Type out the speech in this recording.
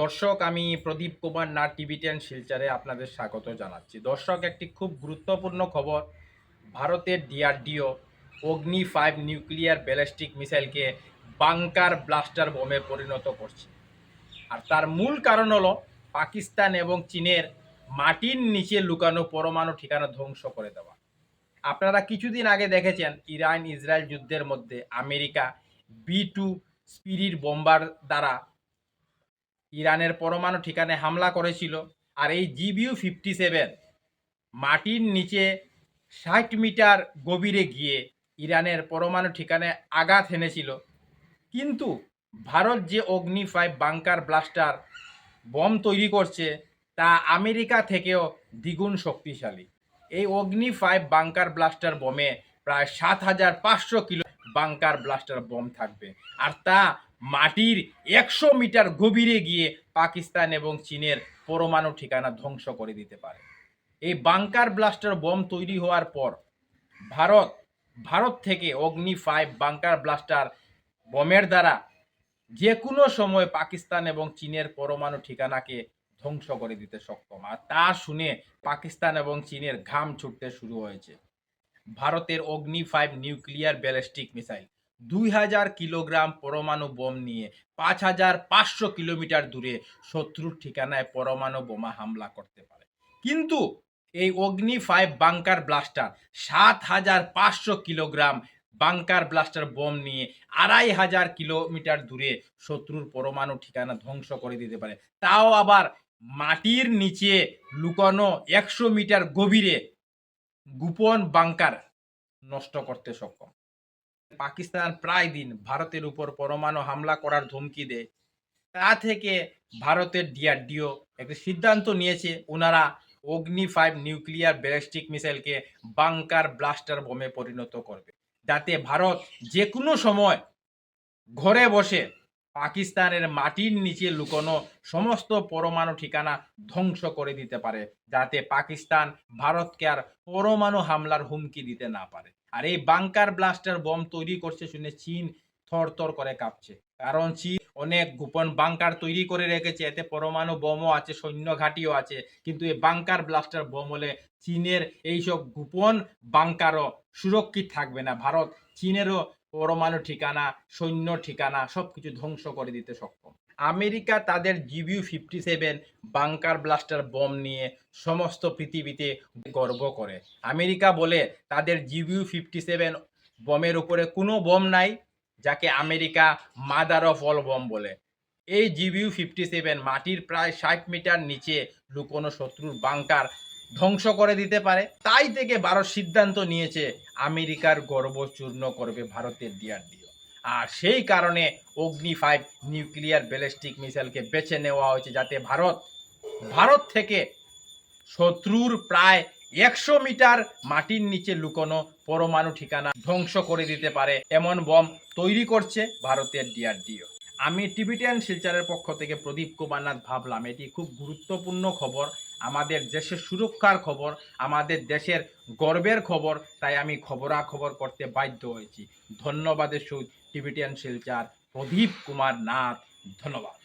দর্শক, আমি প্রদীপ কুমার, নাট টিভি টেন শিলচারে আপনাদের স্বাগত জানাচ্ছি। দর্শক, একটি খুব গুরুত্বপূর্ণ খবর। ভারতের DRDO Agni five nuclear ballistic মিসাইলকে bunker blaster বোমে পরিণত করছে। আর তার মূল কারণ হলো, পাকিস্তান এবং চীনের মাটির নিচে লুকানো পরমাণু ঠিকানা ধ্বংস করে দেওয়া। আপনারা কিছুদিন আগে দেখেছেন ইরান ইসরায়েল যুদ্ধের মধ্যে America B two spirit bomber দ্বারা ইরানের পরমাণু ঠিকানায় হামলা করেছিল আর এই জিবিউ ফিফটি সেভেন মাটির নিচে ষাট মিটার গভীরে গিয়ে ইরানের পরমাণু ঠিকানায় আঘাত এনেছিল কিন্তু ভারত যে অগ্নি ফাইভ বাংকার ব্লাস্টার বম তৈরি করছে তা আমেরিকা থেকেও দ্বিগুণ শক্তিশালী। এই অগ্নি ফাইভ বাংকার ব্লাস্টার বোমে প্রায় সাত হাজার পাঁচশো কিলো বাংকার ব্লাস্টার বোম থাকবে। আর তা মাটির একশো মিটার গভীরে গিয়ে পাকিস্তান এবং চীনের পরমাণু ঠিকানা ধ্বংস করে দিতে পারে। এই বাংকার ব্লাস্টার বোম তৈরি হওয়ার পর ভারত ভারত থেকে অগ্নি ফাইভ বাংকার ব্লাস্টার বোমের দ্বারা যে কোনো সময় পাকিস্তান এবং চীনের পরমাণু ঠিকানাকে ধ্বংস করে দিতে সক্ষম। আর তা শুনে পাকিস্তান এবং চীনের ঘাম ছুটতে শুরু হয়েছে। ভারতের অগ্নি ফাইভ নিউক্লিয়ার ব্যালিস্টিক মিসাইল দুই হাজার কিলোগ্রাম পরমাণু বোম নিয়ে পাঁচ হাজার পাঁচশো কিলোমিটার দূরে শত্রুর ঠিকানায় পরমাণু বোমা হামলা করতে পারে। কিন্তু এই অগ্নি ফাইভ বাংকার ব্লাস্টার সাত হাজার পাঁচশো কিলোগ্রাম বাংকার ব্লাস্টার বোম নিয়ে আড়াই হাজার কিলোমিটার দূরে শত্রুর পরমাণু ঠিকানা ধ্বংস করে দিতে পারে। তাও আবার মাটির নিচে লুকানো একশো মিটার গভীরে গোপন বাংকার নষ্ট করতে সক্ষম। পাকিস্তান প্রায় দিন ভারতের উপর পরমাণু হামলা করার ধমকি দেয়। তা থেকে ভারতের ডিআরডিও একটি সিদ্ধান্ত নিয়েছে, ওনারা অগ্নি ফাইভ নিউক্লিয়ার ব্যালিস্টিক মিসাইলকে বাংকার ব্লাস্টার বোমে পরিণত করবে। যাতে ভারত যে কোনো সময় ঘরে বসে পাকিস্তানের মাটির নিচে লুকোনো সমস্ত পরমাণু ঠিকানা ধ্বংস করে দিতে পারে, যাতে পাকিস্তান ভারতকে আর পরমাণু হামলার হুমকি দিতে না পারে। আর এই বাংকার ব্লাস্টার বম তৈরি করছে শুনে চীন থর থর করে কাঁপছে। কারণ চীন অনেক গোপন বাংকার তৈরি করে রেখেছে, এতে পরমাণু বোমও আছে, সৈন্য ঘাঁটিও আছে, কিন্তু এই বাংকার ব্লাস্টার বোম হলে চীনের এইসব গোপন বাংকারও সুরক্ষিত থাকবে না। ভারত চীনেরও পরমাণু ঠিকানা, সৈন্য ঠিকানা, সবকিছু ধ্বংস করে দিতে সক্ষম। আমেরিকা তাদের GBU fifty seven bunker buster bomb নিয়ে সমস্ত পৃথিবীতে গর্ব করে। আমেরিকা বলে তাদের জিবিউ ফিফটি সেভেন বোমের উপরে কোনো বোম নাই, যাকে America mother of all bomb বলে। এই জিবিউ ফিফটি সেভেন মাটির প্রায় ষাট মিটার নিচে লুকোনো শত্রুর বাংকার ধ্বংস করে দিতে পারে। তাই থেকে ভারত সিদ্ধান্ত নিয়েছে, আমেরিকার গর্ব চূর্ণ করবে ভারতের ডিআরডিও। আর সেই কারণে অগ্নি ফাইভ নিউক্লিয়ার ব্যালিস্টিক মিসাইলকে বেছে নেওয়া হয়েছে যাতে ভারত ভারত থেকে শত্রুর প্রায় একশো মিটার মাটির নিচে লুকোনো পরমাণু ঠিকানা ধ্বংস করে দিতে পারে। এমন বম তৈরি করছে ভারতের ডিআরডিও। আমি টিবিটিয়ান শিলচারের পক্ষ থেকে প্রদীপ কুমারনাথ ভাবলাম, এটি খুব গুরুত্বপূর্ণ খবর, আমাদের দেশের সুরক্ষার খবর, আমাদের দেশের গর্বের খবর, তাই আমি খবরাখবর করতে বাধ্য হয়েছি। ধন্যবাদের সুদ টিবিটিয়ান শিলচার প্রদীপ কুমার নাথ ধন্যবাদ।